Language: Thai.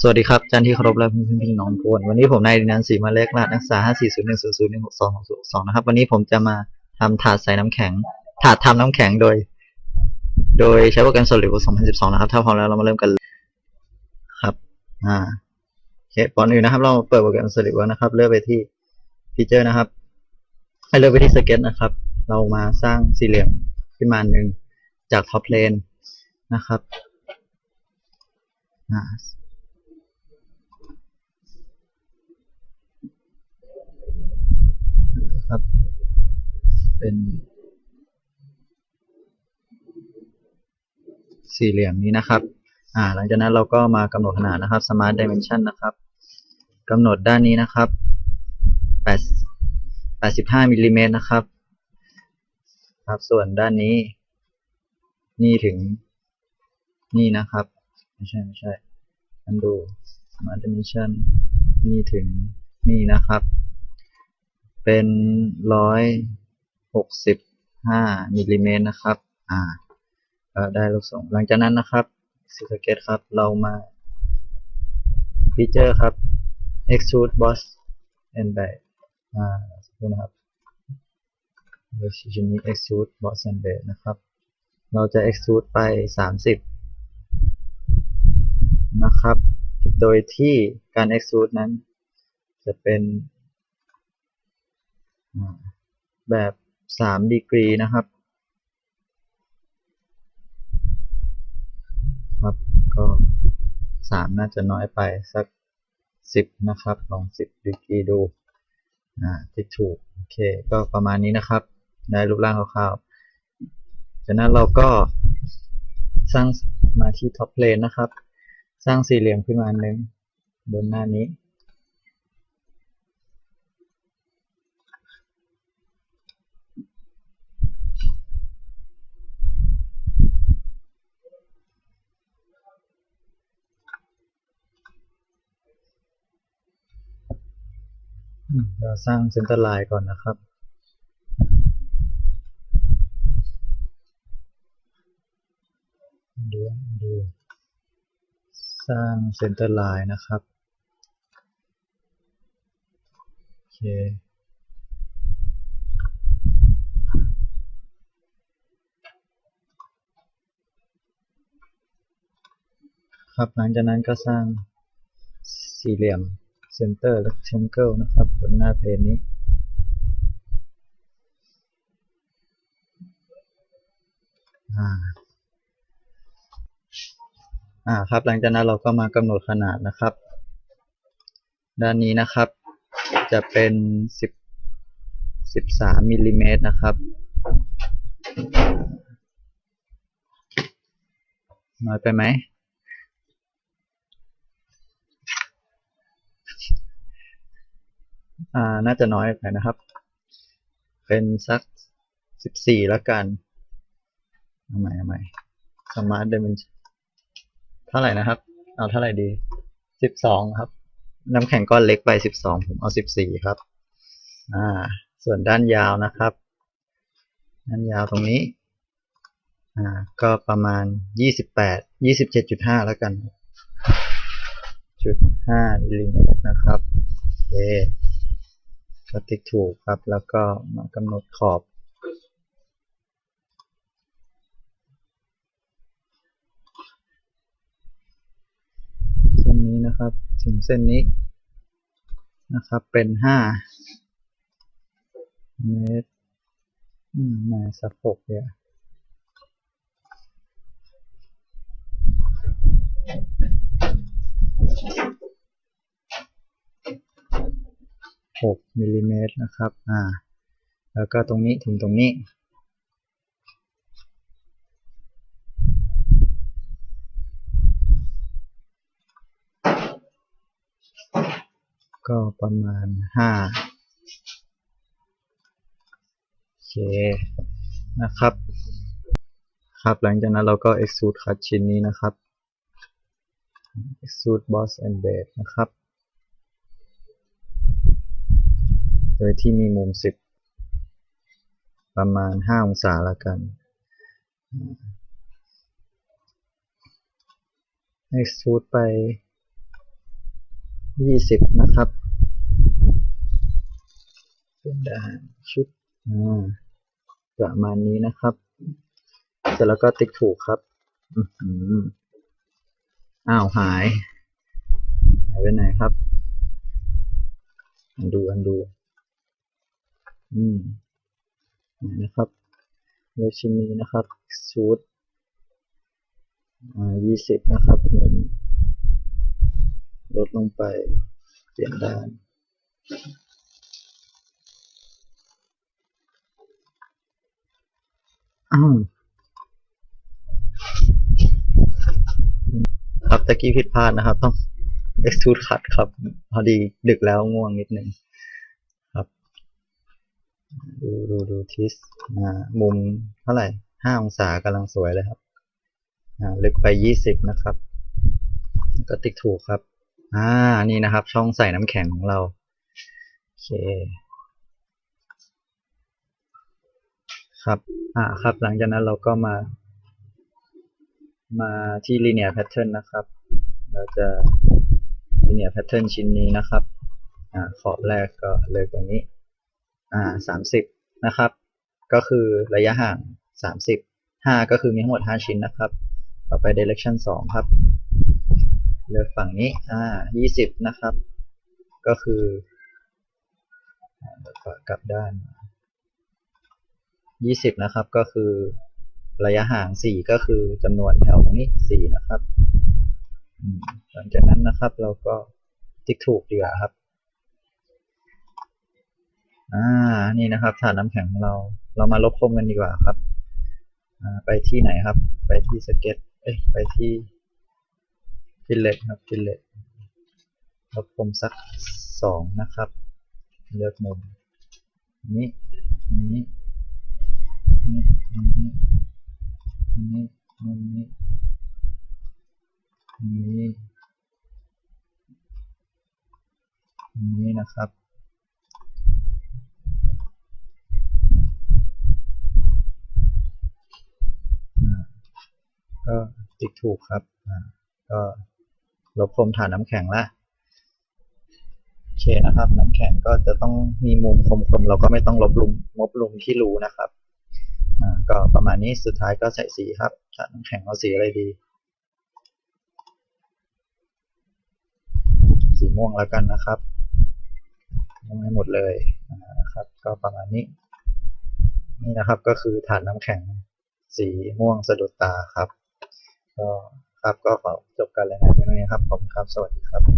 สวัสดีครับจารย์ที่เคารพและเพื่อนพี่น้องทุกคนวันนี้ผมนายดินันศรีมาเล็กรหัสนักศึกษา5 4 0 1 0 0 1 6 2 6 2นะครับ วันนี้ผมจะมาทำถาดใส่น้ำแข็ง ถาดทำน้ำแข็งโดย โดยใช้โปรแกรม SolidWorks 2012 นะครับ ถ้าพร้อมแล้วเรามาเริ่มกันครับ อ่าโอเคก่อนอื่นนะครับ เราเปิดโปรแกรม SolidWorks นะครับ เลือกไปที่ฟีเจอร์นะครับ ให้เลือกไปที่ Sketch นะครับ เรามาสร้างสี่เหลี่ยมขึ้นมาหนึ่งจากท็อปเลนนะครับอ่า ครับ เป็นสี่เหลี่ยมนี้นะครับ อ่า หลังจากนั้นเราก็มากำหนดขนาดนะครับ smart dimension นะครับกำหนดด้านนี้นะครับ8 85มิลลิเมตรนะครับ ครับ ส่วนด้านนี้ นี่ถึง นี่นะครับ ไม่ใช่ไม่ใช่อันดู smart dimension นี่ถึงนี่นะครับ เป็นร้อยหกสิบห้ามิลลิเมตรนะครับ อ่าก็ได้ลูกศรหลังจากนั้นนะครับสเก็ตครับ เรามาฟีเจอร์ครับ extrude boss and base อ่าสักครู่นะครับเดี๋ยวชิ้นนี้ extrude boss and base นะครับ เราจะ extrude ไปสามสิบนะครับ โดยที่การ extrude นั้นจะเป็น แบบสามดีกรีนะครับ ครับ ก็สามน่าจะน้อยไปสักสิบนะครับ ลองสิบดีกรีดูอ่าที่ถูก โอเค ก็ประมาณนี้นะครับ ได้รูปร่างคร่าวๆจากนั้นเราก็สร้างมาที่ท็อปเพลนนะครับ สร้างสี่เหลี่ยมขึ้นมาหนึ่งบนหน้านี้ เราสร้างเซ็นเตอร์ไลน์ก่อนนะครับ ดูดู สร้างเซ็นเตอร์ไลน์นะครับ โอเคครับหลังจากนั้นก็สร้างสี่เหลี่ยม Center Rectangle นะครับบนหน้าเพจนี้อ่าอ่าครับหลังจากนั้นเราก็มากำหนดขนาดนะครับ ด้านนี้นะครับ จะเป็นสิบสิบสามมิลลิเมตรนะครับน้อยไปไหม อ่าน่าจะน้อยไปนะครับ เป็นสักสิบสี่แล้วกันเอาใหม่เอาใหม่ Smart Dimension เท่าไหร่นะครับ เอาเท่าไหร่ดีสิบสองครับ น้ำแข็งก้อนเล็กไปสิบสองผมเอาสิบสี่ครับ อ่า ส่วนด้านยาวนะครับ ด้านยาวตรงนี้ อ่า ก็ประมาณยี่สิบแปดยี่สิบเจ็ดจุดห้าแล้วกันจุดห้ามิลลิเมตรนะครับโอเค ติ๊กถูกครับ แล้วก็มากำหนดขอบ เส้นนี้นะครับ ถึงเส้นนี้นะครับ เป็นห้าเมตรอืมมาสักหกเนี่ย หกมิลลิเมตรนะครับ อ่า แล้วก็ตรงนี้ถึงตรงนี้ ก็ประมาณห้าโอเค นะครับ ครับ หลังจากนั้นเราก็ extrude cut ชิ้นนี้นะครับ extrude boss and base นะครับ โดยที่มีมุม 10 ประมาณ 5 องศาแล้วกัน extrude ไปยี่สิบนะครับเป็นด่านชุดประมาณนี้นะครับ เสร็จแล้วก็ติ๊กถูกครับออ้าวหาย หายไปไหนครับ อันดู อันดู อืมนะครับเวอร์ชันนี้นะครับชูดอ่ายี่สิบนะครับเงินลดลงไปเปลี่ยนด้านครับตะกี้ผิดพลาดนะครับ ต้อง extrude cut ครับ พอดีดึกแล้วง่วงนิดนึง ดูดูดูทิสมุมเท่าไหร่ห้าองศากำลังสวยเลยครับลึกไปยี่สิบนะครับ ก็ติ๊กถูกครับ อ่า นี่นะครับ ช่องใส่น้ำแข็งของเรา โอเค ครับ อ่า ครับ หลังจากนั้นเราก็มา มาที่ linear pattern นะครับ เราจะ linear pattern ชิ้นนี้นะครับ อ่า ขอบแรกก็เลยตรงนี้ อ่าสามสิบนะครับ ก็คือระยะห่างสามสิบห้าก็คือมีทั้งหมดห้าชิ้นนะครับ ต่อไป direction สองครับ เลือกฝั่งนี้อ่ายี่สิบนะครับ ก็คือกลับด้านยี่สิบนะครับ ก็คือระยะห่างสี่ก็คือจำนวนแถวตรงนี้สี่นะครับ หลังจากนั้นนะครับ เราก็ติ๊กถูกดีกว่าครับ อ่า นี่นะครับฐานน้ำแข็งของเรา เรามาลบคมกันดีกว่าครับ อ่า ไปที่ไหนครับ ไปที่สเก็ต เอ้ย ไปที่ฟิลเลตครับฟิลเลตลบคมสักสองนะครับ เลือกมุมนี้นี้นี่มุมนี้นี่มุมนี้นี่นี่นะครับ อ่า ก็ ติ๊กถูกครับก็ลบคมฐานน้ำแข็งละโอเคนะครับ น้ำแข็งก็จะต้องมีมุมคมๆเราก็ไม่ต้องลบลุมลบลุมที่รูนะครับก็ประมาณนี้สุดท้ายก็ใส่สีครับฐานน้ำแข็งเอาสีอะไรดี สีม่วงแล้วกันนะครับม่วงให้หมดเลยนะครับ ก็ประมาณนี้ นี่นะครับก็คือฐานน้ำแข็งสีม่วงสะดุดตาครับ ก็ครับก็ขอจบการรายงานเพียงเท่านี้ครับ ขอบคุณครับ สวัสดีครับ